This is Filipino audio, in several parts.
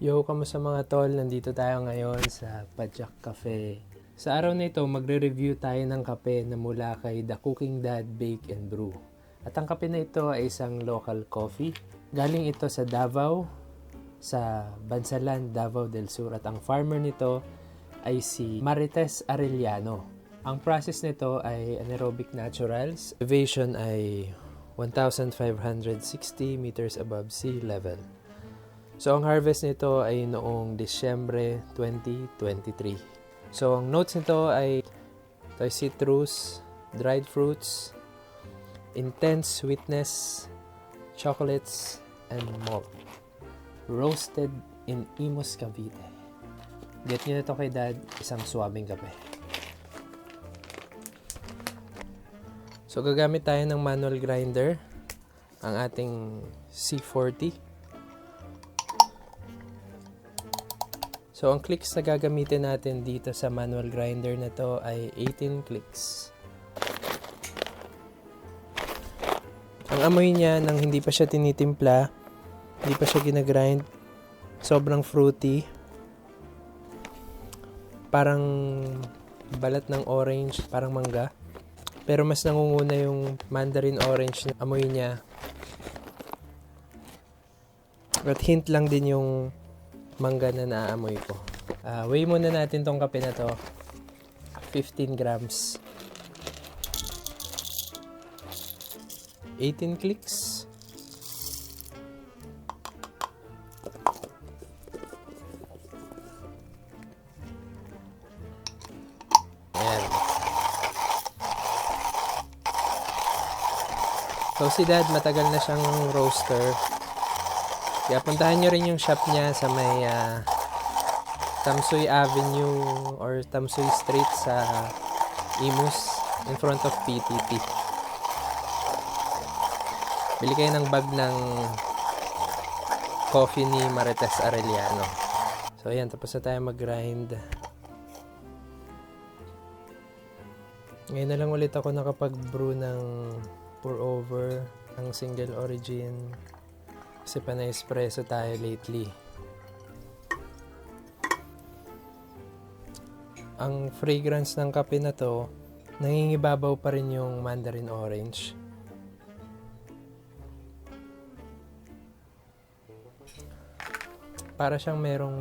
Yo, kamusta mga tol? Nandito tayo ngayon sa Pajak Cafe. Sa araw na ito, magre-review tayo ng kape na mula kay The Cooking Dad Bake and Brew. At ang kape na ito ay isang local coffee. Galing ito sa Davao, sa Bansalan, Davao del Sur. At ang farmer nito ay si Marites Arellano. Ang process nito ay anaerobic naturals. Elevation ay 1,560 meters above sea level. So, ang harvest nito ay noong Disyembre 2023. So, ang notes nito ay citrus, dried fruits, intense sweetness, chocolates, and malt. Roasted in Imus, Cavite. Get nyo na ito kay dad, isang swabing kape. So, gagamit tayo ng manual grinder, ang ating C40. So, ang clicks na gagamitin natin dito sa manual grinder na to ay 18 clicks. Ang amoy niya nang hindi pa siya tinitimpla, hindi pa siya ginagrind, sobrang fruity. Parang balat ng orange, parang mangga. Pero mas nangunguna yung mandarin orange na amoy niya. At hint lang din yung mangga na naaamoy ko. Uh, weigh muna natin tong kape na to. 15 grams. 18 clicks. Ayan. So si dad matagal na siyang roaster. Kaya puntahan nyo rin yung shop niya sa may uh, Tamsuy Avenue or Tamsuy Street sa Imus in front of PTP. Bili kayo ng bag ng coffee ni Marites Arellano. So ayan, tapos na tayo mag-grind. Ngayon na lang ulit ako nakapag-brew ng pour over ng single origin kasi pa na-espresso tayo lately. Ang fragrance ng kape na to, nangingibabaw pa rin yung mandarin orange. Para siyang merong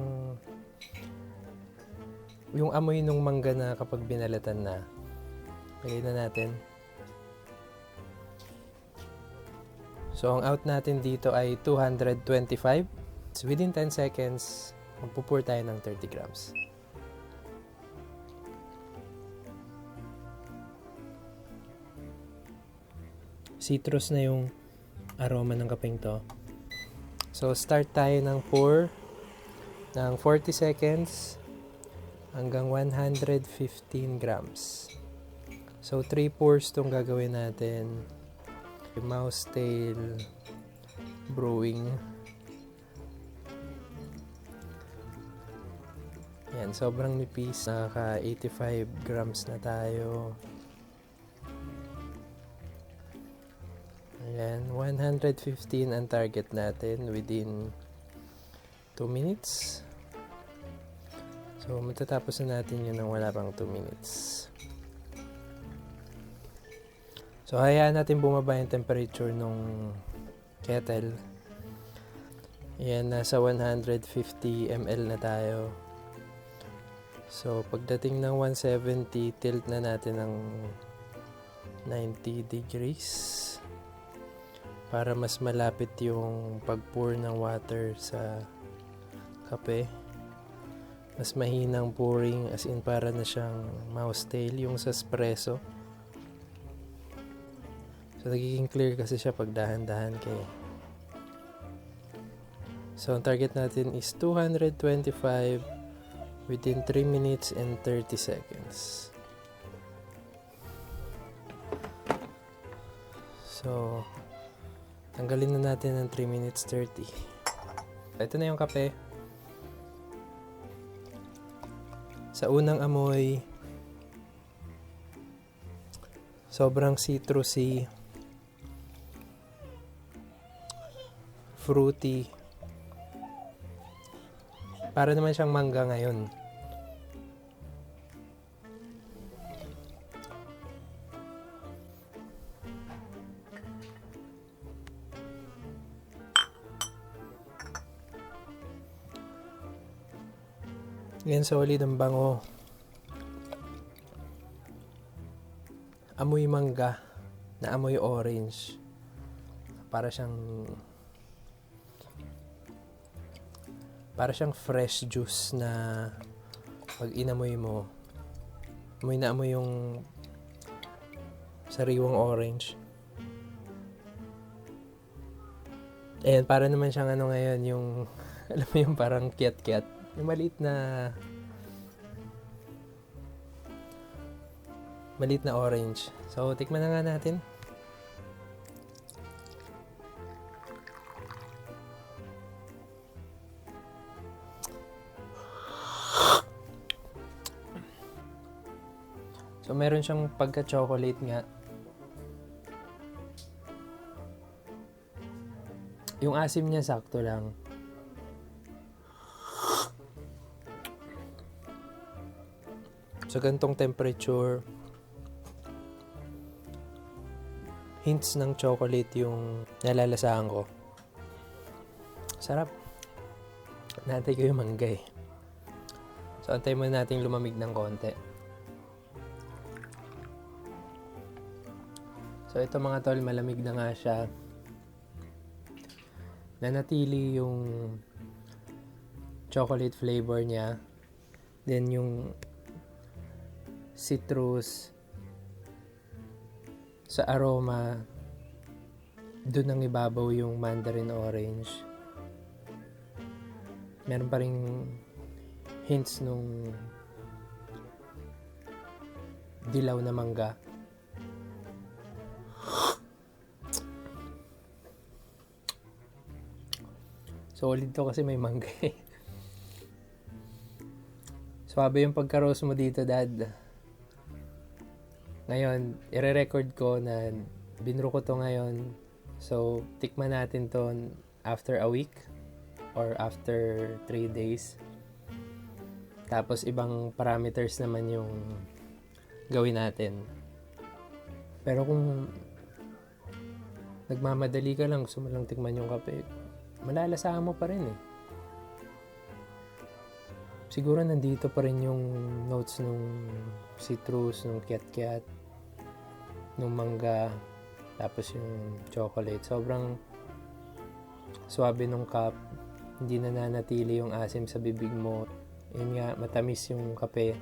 yung amoy ng mangga na kapag binalatan na. Lagay na natin. So, ang out natin dito ay 225. So, within 10 seconds, magpupur tayo ng 30 grams. Citrus na yung aroma ng kapeng to. So, start tayo ng pour ng 40 seconds hanggang 115 grams. So, 3 pours itong gagawin natin. Mouse Tail Brewing. Yan, sobrang nipis. Naka 85 grams na tayo. Ayan, 115 ang target natin within 2 minutes. So, matatapos na natin yun ng wala pang 2 minutes. So, hayaan natin bumaba yung temperature nung kettle. Yan, nasa 150 ml na tayo. So, pagdating ng 170, tilt na natin ng 90 degrees para mas malapit yung pag-pour ng water sa kape. Mas mahinang pouring as in para na siyang mouse tail yung sa espresso. So, nagiging clear kasi siya pag dahan-dahan kayo. So, ang target natin is 225 within 3 minutes and 30 seconds. So, tanggalin na natin ng 3 minutes 30. Ito na yung kape. Sa unang amoy, sobrang citrusy fruity Para naman siyang mangga ngayon. Yan solid ang bango. Amoy mangga na amoy orange. Para siyang para siyang fresh juice na pag inamoy mo amoy na amoy yung sariwang orange. Ayan, para naman siyang ano ngayon, yung, alam mo yung parang kiat-kiat. Yung maliit na, maliit na orange. So, tikman na nga natin. So, meron siyang pagka-chocolate nga. Yung asim niya sakto lang. Sa gantong temperature, hints ng chocolate yung nalalasahan ko. Sarap. Natay ko yung mangga eh. So, antay muna natin lumamig ng konti. So, ito mga tol, malamig na nga siya. Nanatili yung chocolate flavor niya. Then, yung citrus sa aroma doon ang ibabaw yung mandarin orange meron pa rin hints nung dilaw na mangga solid to kasi may mangga eh Swabe yung pagka-roast mo dito, dad. Ngayon, ire-record ko na binro ko to ngayon. So, tikman natin to after a week or after 3 days. Tapos, ibang parameters naman yung gawin natin. Pero kung nagmamadali ka lang, gusto mo lang tikman yung kape, malalasahan mo pa rin eh siguro nandito pa rin yung notes nung citrus, nung kiat-kiat, nung mangga, tapos yung chocolate. Sobrang swabe nung cup. Hindi na nanatili yung asim sa bibig mo. Yun nga, matamis yung kape.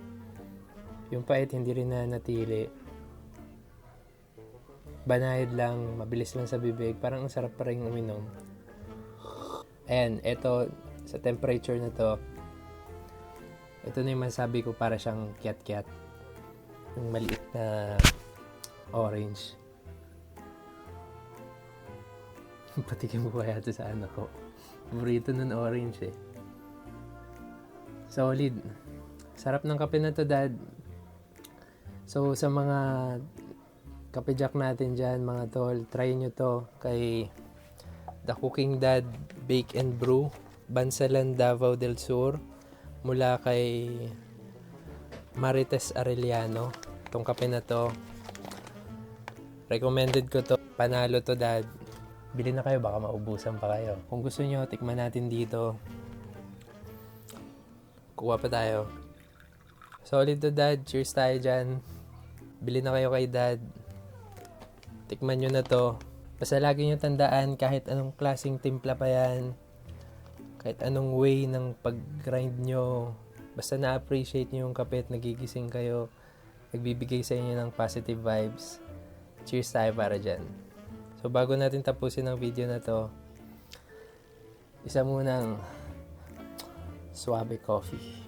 Yung pait, hindi rin nanatili. Banayad lang, mabilis lang sa bibig. Parang ang sarap pa rin uminom. Ayan, eto, sa temperature na to, ito na yung masabi ko para siyang kiat-kiat. Yung maliit na orange. Patikin mo kaya ito sa anak ko. Burrito nun orange eh. Solid. Sarap ng kape na to, dad. So, sa mga kape jack natin dyan, mga tol, try nyo to kay The Cooking Dad Bake and Brew, Bansalan, Davao del Sur mula kay Marites Arellano. Itong kape na to. Recommended ko to. Panalo to dad. Bili na kayo, baka maubusan pa kayo. Kung gusto nyo, tikman natin dito. Kuha pa tayo. Solid to dad. Cheers tayo dyan. Bili na kayo kay dad. Tikman nyo na to. Basta lagi nyo tandaan kahit anong klaseng timpla pa yan kahit anong way ng pag-grind nyo, basta na-appreciate nyo yung kape at nagigising kayo, nagbibigay sa inyo ng positive vibes. Cheers tayo para dyan. So, bago natin tapusin ang video na to, isa munang Suave Coffee.